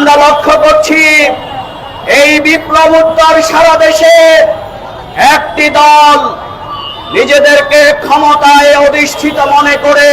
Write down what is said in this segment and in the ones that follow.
আমরা লক্ষ্য করছি, এই বিপ্লব উত্তর সারা দেশে একটি দল নিজেদেরকে ক্ষমতায় অধিষ্ঠিত মনে করে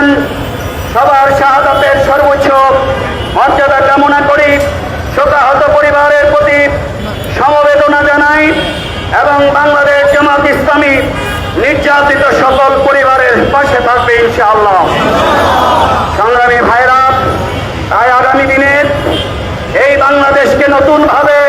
করেছেন সবার শাহাদাতের সর্বোচ্চ মর্যাদা কামনা করি। শোকাহত পরিবারের প্রতি সমবেদনা জানাই এবং বাংলাদেশ জামাত ইসলামী নির্যাতিত সকল পরিবারের পাশে থাকবে ইনশাআল্লাহ। সংগ্রামী ভাইরা তাই আগামী দিনের এই বাংলাদেশকে নতুনভাবে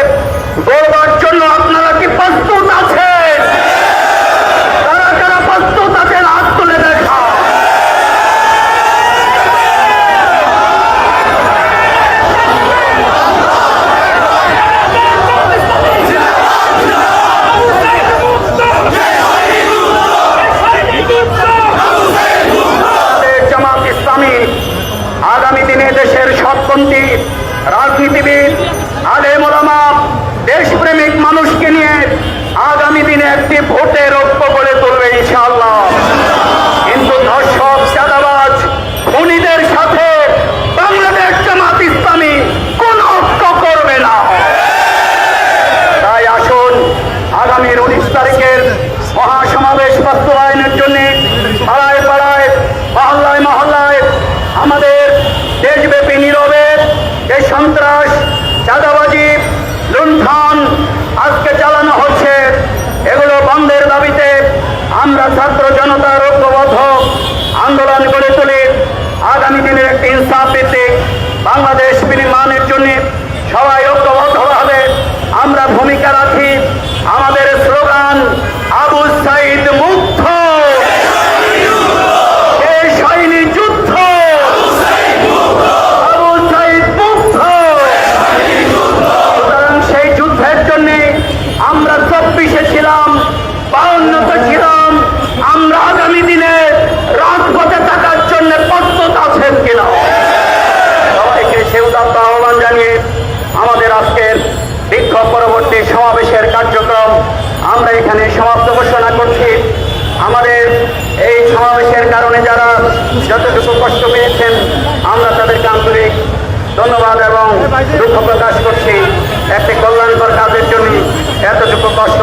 ধন্যবাদ এবং দুঃখ প্রকাশ করছি। একটি কল্যাণকর কাজের জন্য এতটুকু কষ্ট